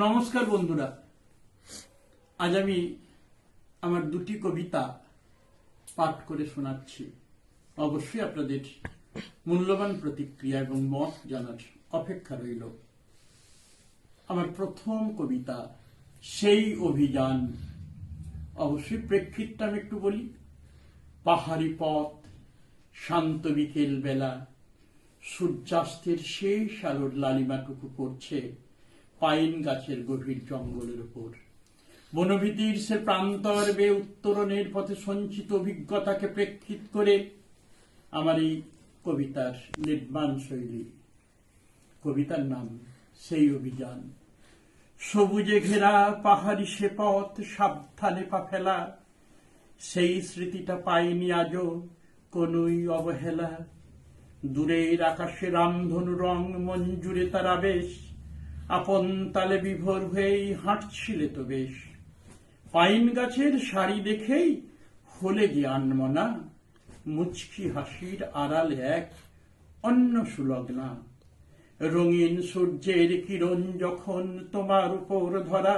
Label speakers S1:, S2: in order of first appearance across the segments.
S1: নমস্কার বন্ধুরা। আজ আমি আমার দুটি কবিতা পাঠ করে শোনাচ্ছি। অবশ্যই আপনাদের মূল্যবান প্রতিক্রিয়া এবং মত জানার অপেক্ষা রইল। আমার প্রথম কবিতা, সেই অভিযান। অবশ্যই প্রেক্ষিতটা আমি একটু বলি। পাহাড়ি পথ, শান্ত বিকেল বেলা সূর্যাস্তের শেষ আলোর লালিমাটুকু পড়ছে। পাইন গাছের গভীর জঙ্গলের উপর। বনভীতির সে প্রান্তর বে উত্তরণের পথে সঞ্চিত অভিজ্ঞতাকে প্রেক্ষিত করে আমার এই কবিতার নির্মাণ শৈলী। কবিতার নাম সেই অভিযান। সবুজে ঘেরা পাহাড়ি সে পথ সাবধানে পা ফেলা। সেই স্মৃতিটা পাইনি আজও কোনই অবহেলা। দূরের আকাশে রামধনু রং মঞ্জুরে তার আবেশ। আপন তালে বিভোর হয়েই হাঁটছিলে তো বেশ। পাইন গাছের শাড়ি দেখেই হলে যে আনমনা মুচকি হাসির আড়াল এক অন্য সুলগ্না। রঙিন সূর্যের কিরণ যখন তোমার উপর ধরা,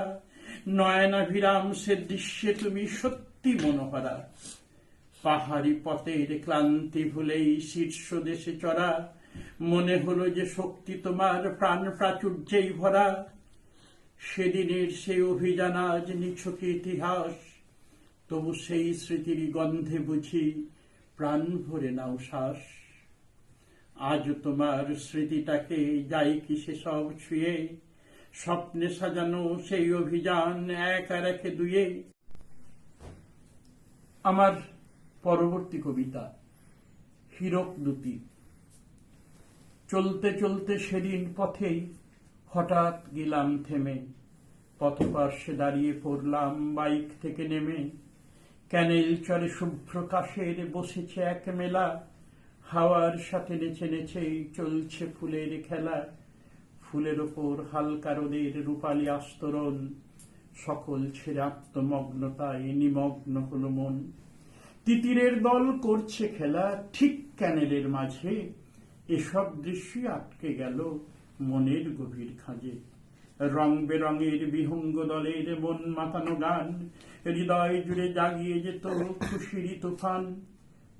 S1: নয়নাভিরাম সে দৃশ্যে তুমি সত্যি মনোহরা। পাহাড়ি পথের ক্লান্তি ভুলেই শীর্ষ দেশে চড়া মনে হলো যে শক্তি তোমার প্রাণ প্রাচুর্যেই ভরা। সেদিনের সেই অভিযান আজ নিছক ইতিহাস। তবু সেই স্মৃতির গন্ধে বুঝি প্রাণ ভরে নাও শ্বাস। আজ তোমার স্মৃতিটাকে যাই কি সে সব ছুঁয়ে, স্বপ্নে সাজানো সেই অভিযান এক আর একে দুয়ে। আমার পরবর্তী কবিতা, হীরক দুতি চলতে চলতে সেদিন পথেই হঠাৎ গেলাম থেমে। পথপার্শ্বে দাঁড়িয়ে পড়লাম বাইক থেকে নেমে। ক্যানেল চলে শুভ্র কাশের বসেছে এক মেলা। হাওয়ার সাথে নেচে নেচেই চলছে ফুলের খেলা। ফুলের ওপর হালকা রোদের রূপালী আস্তরণ। সকল ছেড়ে আত্মমগ্নতায় নিমগ্ন হলো মন। তিতিরের দল করছে খেলা ঠিক ক্যানেলের মাঝে। এসব দৃশ্যই আটকে গেল মনের গভীর খাঁজে। রং বেরঙের বিহঙ্গ দলের মন মাতানো গান, হৃদয় জুড়ে জাগিয়ে যেত খুশিরই তুফান।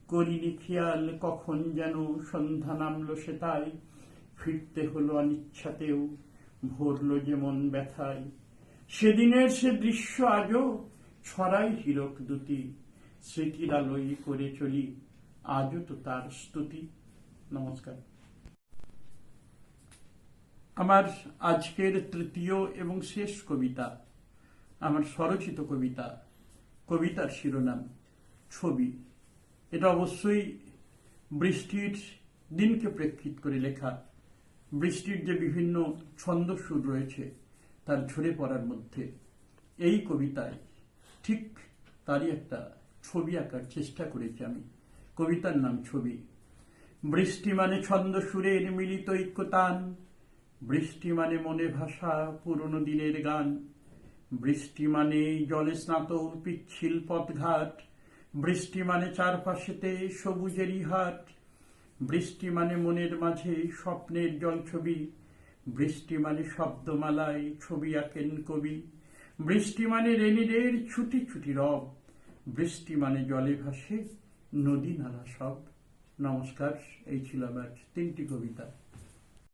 S1: করিনি খেয়াল কখন যেন সন্ধ্যা নামলো সে তাই, ফিরতে হলো অনিচ্ছাতেও, ভরলো যেমন ব্যথায়। সেদিনের সে দৃশ্য আজও ছড়াই হীরক দুটি, স্মৃতির আলোয় করে চলি, আজও তো তার স্তুতি। নমস্কার। আমার আজকের তৃতীয় এবং শেষ কবিতা, আমার স্বরচিত কবিতা, কবিতার শিরোনাম ছবি। এটা অবশ্যই বৃষ্টির দিনকে প্রেক্ষিত করে লেখা। বৃষ্টির যে বিভিন্ন ছন্দ সুর রয়েছে, তার ঝরে পড়ার মধ্যে এই কবিতায় ঠিক তারই একটা ছবি আঁকার চেষ্টা করেছি আমি। কবিতার নাম ছবি। বৃষ্টি মানে ছন্দ সুরের মিলিত ঐক্যতান বৃষ্টি মানে মনে ভাষা পুরনো দিনের গান। বৃষ্টি মানে জলে স্নাত পিচ্ছিল পথঘাট বৃষ্টি মানে চারপাশেতে সবুজেরই হাট। বৃষ্টি মানে মনের মাঝে স্বপ্নের জল ছবি বৃষ্টি মানে শব্দমালায় ছবি আঁকেন কবি। বৃষ্টি মানে রেনিদের ছুটি ছুটি রব। বৃষ্টি মানে জলে ভাসে নদী নালা সব। নমস্কার এই ছিল আমার তিনটি কবিতা।